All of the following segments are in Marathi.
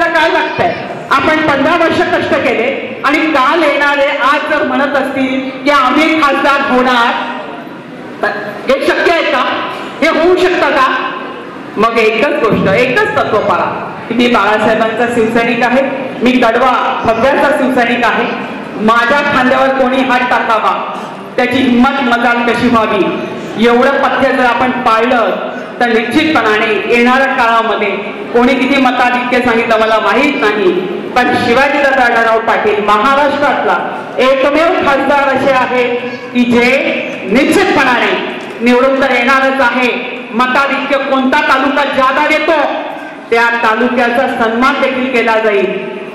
काय लागतंय. आपण पंधरा वर्ष कष्ट केले आणि काल येणारे आज जर म्हणत असतील की आम्ही खासदार होणार हे शक्य आहे का? हे होऊ शकतं का? मग एकच गोष्ट एकच तत्व पाळा. मी बाळासाहेबांचा शिवसैनिक आहे मी कडवा भव्याचा शिवसैनिक आहे. माझ्या खांद्यावर कोणी हात टाकावा त्याची हिंमत मजाल कशी व्हावी? एवढं पथ्य जर आपण पाळलं तर निश्चितपणाने येणाऱ्या काळामध्ये कोणी किती मताधिक्य सांगितलं मला माहीत नाही. पण शिवाजी दादाराव पाटील महाराष्ट्रातला एकमेव खासदार असे आहे की जे निश्चितपणाने निवडून तर येणारच आहे. मताधिक्य कोणता तालुका जादा देतो त्या तालुक्याचा सन्मान देखील केला जाईल.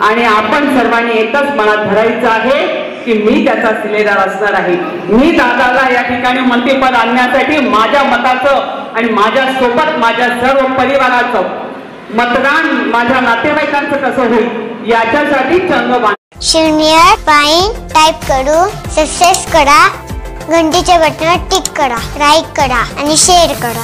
आणि आपण सर्वांनी एकच मनात धरायचं आहे की मी त्याचा सिलेदार असणार आहे. मी दादाला या ठिकाणी मंत्रीपद आणण्यासाठी माझ्या मताचं आणि माझ्या सोबत माझ्या सर्व परिवाराचं मतदान माझ्या नातेवाईकांचं कसं होईल याच्यासाठी चंग सिनियर शून्य पाईन टाईप करू सक्सेस करा घंटीच्या बटनावर टिक करा लाईक करा आणि शेअर करा.